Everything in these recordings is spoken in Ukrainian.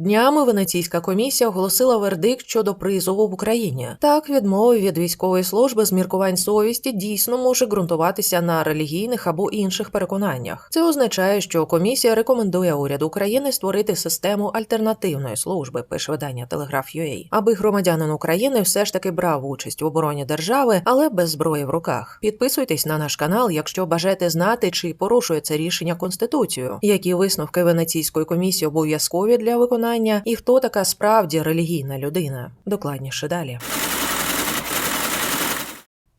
Днями Венеційська комісія оголосила вердикт щодо призову в Україні. Так, відмова від військової служби з міркувань совісті дійсно може ґрунтуватися на релігійних або інших переконаннях. Це означає, що комісія рекомендує уряду України створити систему альтернативної служби, пише видання Телеграф.UA, аби громадянин України все ж таки брав участь в обороні держави, але без зброї в руках. Підписуйтесь на наш канал, якщо бажаєте знати, чи порушує це рішення Конституцію, які висновки Венеційської комісії обов'язкові для виконання, і хто така справді релігійна людина. Докладніше далі.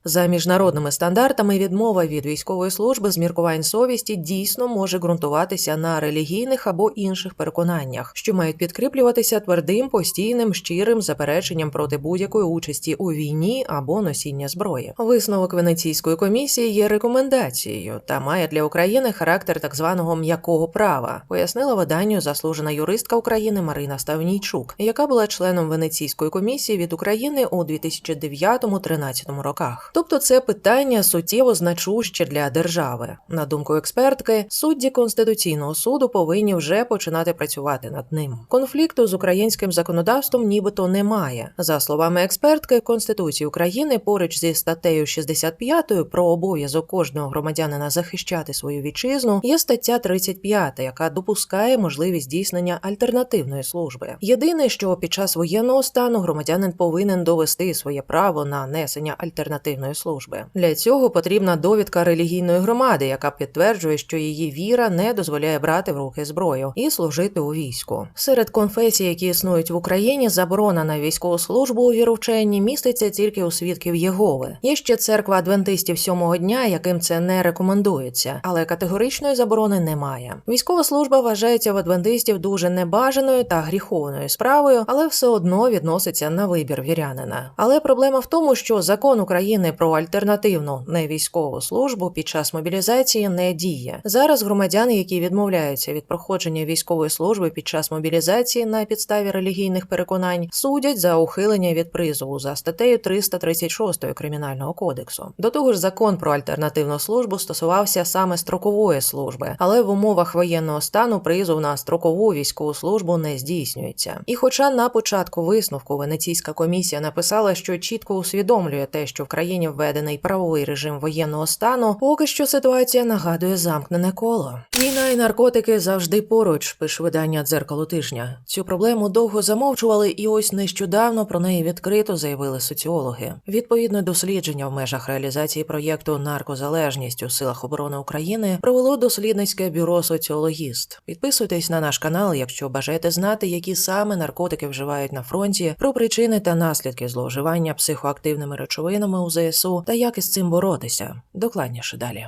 За міжнародними стандартами відмова від військової служби з міркувань совісті дійсно може ґрунтуватися на релігійних або інших переконаннях, що мають підкріплюватися твердим, постійним, щирим запереченням проти будь-якої участі у війні або носіння зброї. Висновок Венеційської комісії є рекомендацією та має для України характер так званого м'якого права, пояснила виданню заслужена юристка України Марина Ставнійчук, яка була членом Венеційської комісії від України у 2009-2013 роках. Тобто це питання суттєво значуще для держави. На думку експертки, судді Конституційного суду повинні вже починати працювати над ним. Конфлікту з українським законодавством нібито немає. За словами експертки Конституції України, поруч зі статтею 65 про обов'язок кожного громадянина захищати свою вітчизну, є стаття 35, яка допускає можливість здійснення альтернативної служби. Єдине, що під час воєнного стану громадянин повинен довести своє право на несення альтернативної служби. Для цього потрібна довідка релігійної громади, яка підтверджує, що її віра не дозволяє брати в руки зброю і служити у війську. Серед конфесій, які існують в Україні, заборона на військову службу у вірученні міститься тільки у свідків Єгови. Є ще церква адвентистів сьомого дня, яким це не рекомендується, але категоричної заборони немає. Військова служба вважається в адвентистів дуже небажаною та гріховною справою, але все одно відноситься на вибір вірянина. Але проблема в тому, що закон України про альтернативну невійськову службу під час мобілізації не діє. Зараз громадяни, які відмовляються від проходження військової служби під час мобілізації на підставі релігійних переконань, судять за ухилення від призову за статтею 336 кримінального кодексу. До того ж, закон про альтернативну службу стосувався саме строкової служби, але в умовах воєнного стану призов на строкову військову службу не здійснюється. І, хоча на початку висновку Венеційська комісія написала, що чітко усвідомлює те, що в країні введений правовий режим воєнного стану, поки що ситуація нагадує замкнене коло. Війна і наркотики завжди поруч, пише видання дзеркало тижня. Цю проблему довго замовчували, і ось нещодавно про неї відкрито заявили соціологи. Відповідне дослідження в межах реалізації проєкту Наркозалежність у силах оборони України провело дослідницьке бюро Соціологіст. Підписуйтесь на наш канал, якщо бажаєте знати, які саме наркотики вживають на фронті, про причини та наслідки зловживання психоактивними речовинами у ЗСУ та як із цим боротися. Докладніше далі.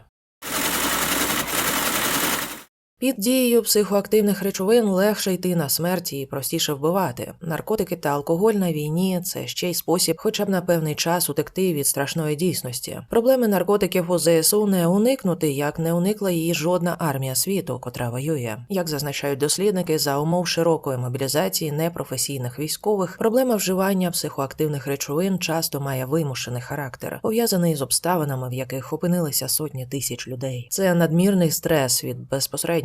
Під дією психоактивних речовин легше йти на смерть і простіше вбивати. Наркотики та алкоголь на війні це ще й спосіб, хоча б на певний час утекти від страшної дійсності. Проблеми наркотиків у ЗСУ не уникнути, як не уникла її жодна армія світу, котра воює. Як зазначають дослідники, за умов широкої мобілізації непрофесійних військових, проблема вживання психоактивних речовин часто має вимушений характер, пов'язаний з обставинами, в яких опинилися сотні тисяч людей. Це надмірний стрес від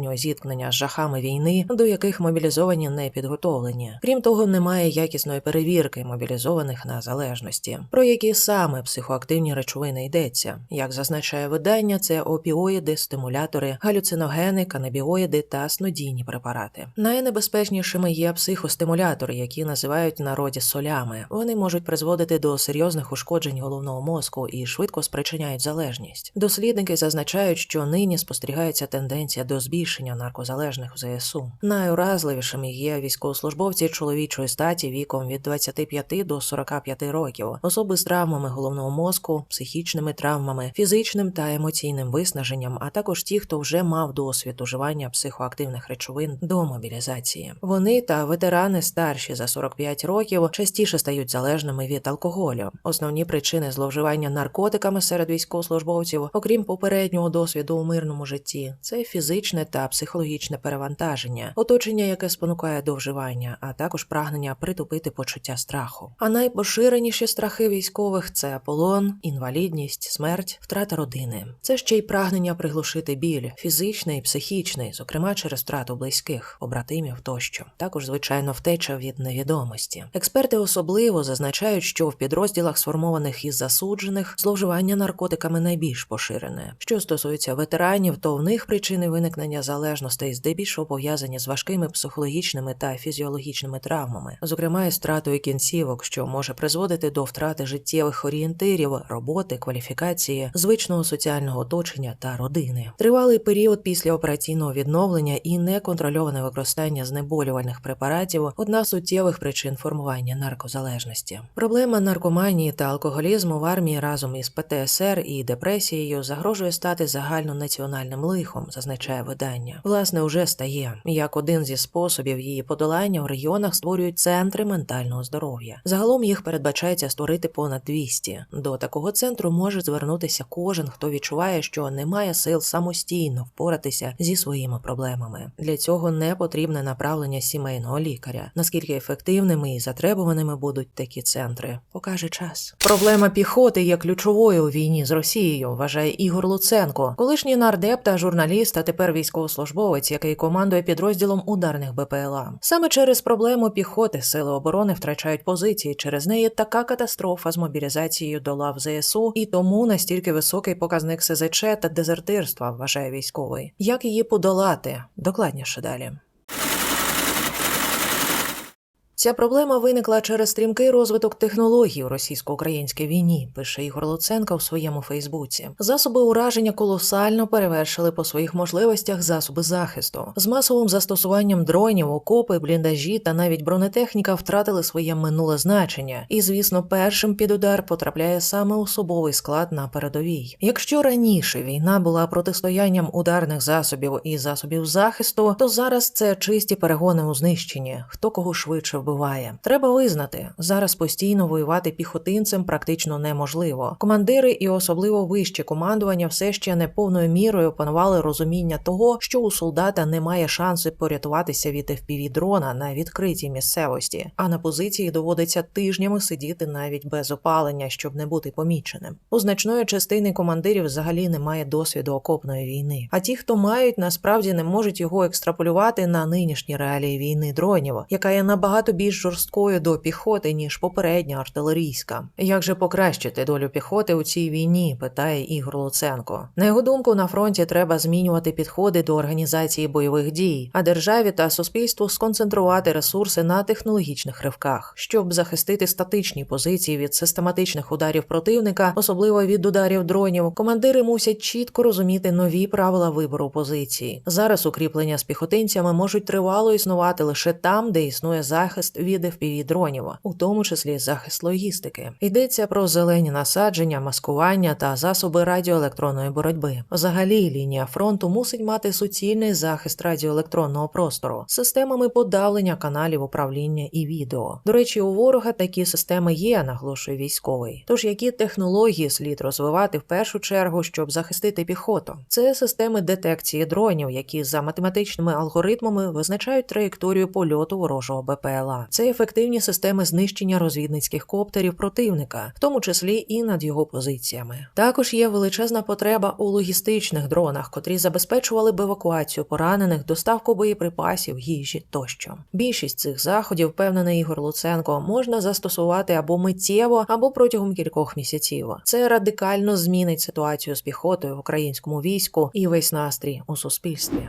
безпосереднього зіткнення з жахами війни, до яких мобілізовані не підготовлені. Крім того, немає якісної перевірки мобілізованих на залежності, про які саме психоактивні речовини йдеться. Як зазначає видання, це опіоїди, стимулятори, галюциногени, канабіоїди та снодійні препарати. Найнебезпечнішими є психостимулятори, які називають народі солями. Вони можуть призводити до серйозних ушкоджень головного мозку і швидко спричиняють залежність. Дослідники зазначають, що нині спостерігається тенденція до збільшення наркозалежних в ЗСУ. Найуразливішими є військовослужбовці чоловічої статі віком від 25 до 45 років, особи з травмами головного мозку, психічними травмами, фізичним та емоційним виснаженням, а також ті, хто вже мав досвід уживання психоактивних речовин до мобілізації. Вони та ветерани старші за 45 років частіше стають залежними від алкоголю. Основні причини зловживання наркотиками серед військовослужбовців, окрім попереднього досвіду у мирному житті, це фізичне та та психологічне перевантаження, оточення, яке спонукає до вживання, а також прагнення притупити почуття страху. А найпоширеніші страхи військових це полон, інвалідність, смерть, втрата родини. Це ще й прагнення приглушити біль, фізичний, психічний, зокрема через втрату близьких, побратимів тощо. Також, звичайно, втеча від невідомості. Експерти особливо зазначають, що в підрозділах, сформованих із засуджених, зловживання наркотиками найбільш поширене. Що стосується ветеранів, то в них причини виникнення залежностей здебільшого пов'язані з важкими психологічними та фізіологічними травмами, зокрема із втратою кінцівок, що може призводити до втрати життєвих орієнтирів, роботи, кваліфікації, звичного соціального оточення та родини. Тривалий період після операційного відновлення і неконтрольоване використання знеболювальних препаратів одна з суттєвих причин формування наркозалежності. Проблема наркоманії та алкоголізму в армії разом із ПТСР і депресією загрожує стати загальнонаціональним лихом, зазначає видання. Власне, уже стає як один зі способів її подолання в регіонах створюють центри ментального здоров'я. Загалом їх передбачається створити понад 200. До такого центру може звернутися кожен, хто відчуває, що не має сил самостійно впоратися зі своїми проблемами. Для цього не потрібне направлення сімейного лікаря. Наскільки ефективними і затребуваними будуть такі центри, покаже час. Проблема піхоти є ключовою у війні з Росією, вважає Ігор Луценко, колишній нардеп та журналіст, а тепер військовослужбовець, який командує підрозділом ударних БПЛА. Саме через проблему піхоти сили оборони втрачають позиції. Через неї така катастрофа з мобілізацією до лав ЗСУ, і тому настільки високий показник СЗЧ та дезертирства, вважає військовий. Як її подолати? Докладніше далі. Ця проблема виникла через стрімкий розвиток технологій у російсько-українській війні, пише Ігор Луценко в своєму Фейсбуці. Засоби ураження колосально перевершили по своїх можливостях засоби захисту. З масовим застосуванням дронів, окопи, бліндажі та навіть бронетехніка втратили своє минуле значення. І, звісно, першим під удар потрапляє саме особовий склад на передовій. Якщо раніше війна була протистоянням ударних засобів і засобів захисту, то зараз це чисті перегони у знищенні. Хто кого швидше вбиває. Треба визнати, зараз постійно воювати піхотинцем практично неможливо. Командири і особливо вище командування все ще не повною мірою опанували розуміння того, що у солдата немає шансу порятуватися від fpv дрона на відкритій місцевості, а на позиції доводиться тижнями сидіти навіть без опалення, щоб не бути поміченим. У значної частини командирів взагалі немає досвіду окопної війни. А ті, хто мають, насправді не можуть його екстраполювати на нинішні реалії війни дронів, яка є набагато більш жорсткою до піхоти, ніж попередня артилерійська. Як же покращити долю піхоти у цій війні? питає Ігор Луценко. На його думку, на фронті треба змінювати підходи до організації бойових дій, а державі та суспільству сконцентрувати ресурси на технологічних ривках, щоб захистити статичні позиції від систематичних ударів противника, особливо від ударів дронів. Командири мусять чітко розуміти нові правила вибору позиції. Зараз укріплення з піхотинцями можуть тривало існувати лише там, де існує захист від fpv дронів, у тому числі захист логістики. Йдеться про зелені насадження, маскування та засоби радіоелектронної боротьби. Взагалі, лінія фронту мусить мати суцільний захист радіоелектронного простору системами подавлення каналів управління і відео. До речі, у ворога такі системи є, наголошує військовий. Тож які технології слід розвивати в першу чергу, щоб захистити піхоту? Це системи детекції дронів, які за математичними алгоритмами визначають траєкторію польоту ворожого БПЛА. Це ефективні системи знищення розвідницьких коптерів противника, в тому числі і над його позиціями. Також є величезна потреба у логістичних дронах, котрі забезпечували б евакуацію поранених, доставку боєприпасів, їжі тощо. Більшість цих заходів, впевнений Ігор Луценко, можна застосувати або миттєво, або протягом кількох місяців. Це радикально змінить ситуацію з піхотою в українському війську і весь настрій у суспільстві.